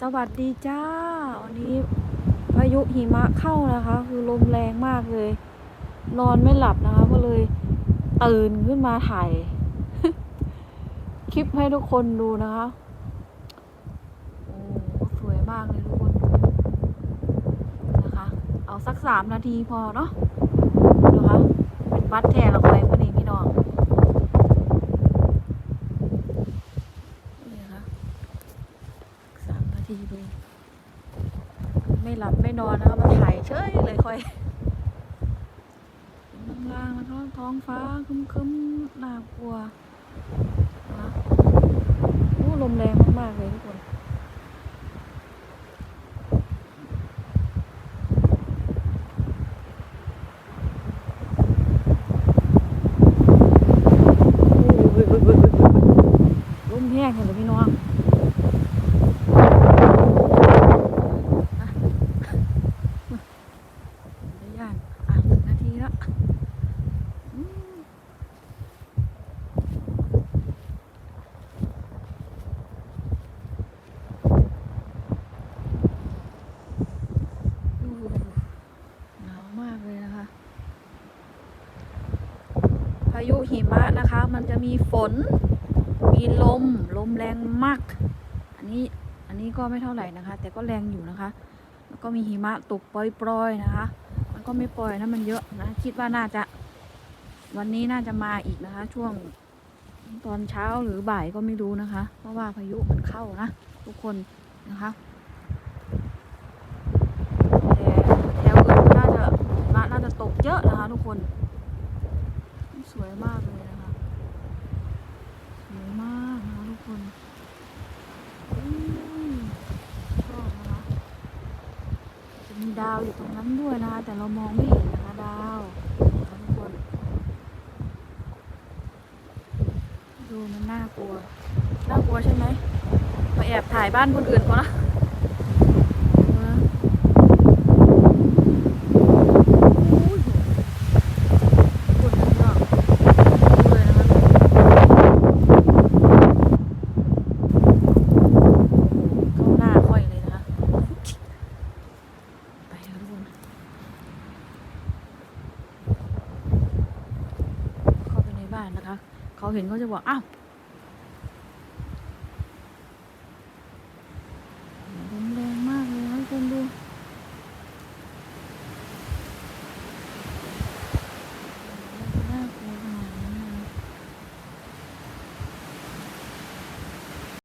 สวัสดีจ้า วันนี้พายุหิมะเข้านะคะ คือลมแรงมากเลย นอนไม่หลับนะคะ ก็เลยตื่นขึ้นมาถ่าย คลิปให้ทุกคนดูนะคะโอ้สวยมากเลยทุกคนนะคะ เอาสักสามนาทีพอเนาะนะคะเป็นบัตรแทนเราไปพอดีพี่น้องนี่นะคะ สามนาทีดู ไม่หลับไม่นอนนะคะมาถ่ายเฉยเลยค่อยล่างแล้วก็ท้องฟ้าคึ้มๆน่ากลัวนะโอ้ลมแรงมากๆเลยทุกคนโอ้ยลมแห้งเลยพี่น้อง ได้าน อะหนึ่งนาทีแล้วอืมอู้หนาวมากเลยนะคะพายุหิมะนะคะ มันจะมีฝน มีลม ลมแรงมาก อันนี้ อันนี้ก็ไม่เท่าไหร่นะคะ แต่ก็แรงอยู่นะคะ แล้วก็มีหิมะตกปล่อยๆนะคะ ก็ไม่ปล่อยนะมันเยอะนะ คิดว่าน่าจะ วันนี้น่าจะมาอีกนะคะ ช่วงตอนเช้าหรือบ่ายก็ไม่รู้นะคะ เพราะว่าพายุมันเข้านะ ทุกคนนะคะแต่แถวอื่นก็น่าจะหิมะน่าจะตกเยอะนะคะ ทุกคนสวยมากเลยนะคะสวยมากนะคะทุกคนอืมชอบนะคะ จะมี ดาวอยู่ตรงนั้นด้วยนะคะ แต่เรามองไม่เห็นนะคะดาวทุกคนดูมันน่ากลัว น่ากลัวใช่ไหมมาแอบถ่ายบ้านคนอื่นเขานนะโอ้ยคนนั้นก็ดูเลยนะคะเข้าหน้าค่อยเลยนะคะ ไปค่ะทุกคน เข้าไปในบ้านนะคะเขาเห็นเขาจะบอกอ้าว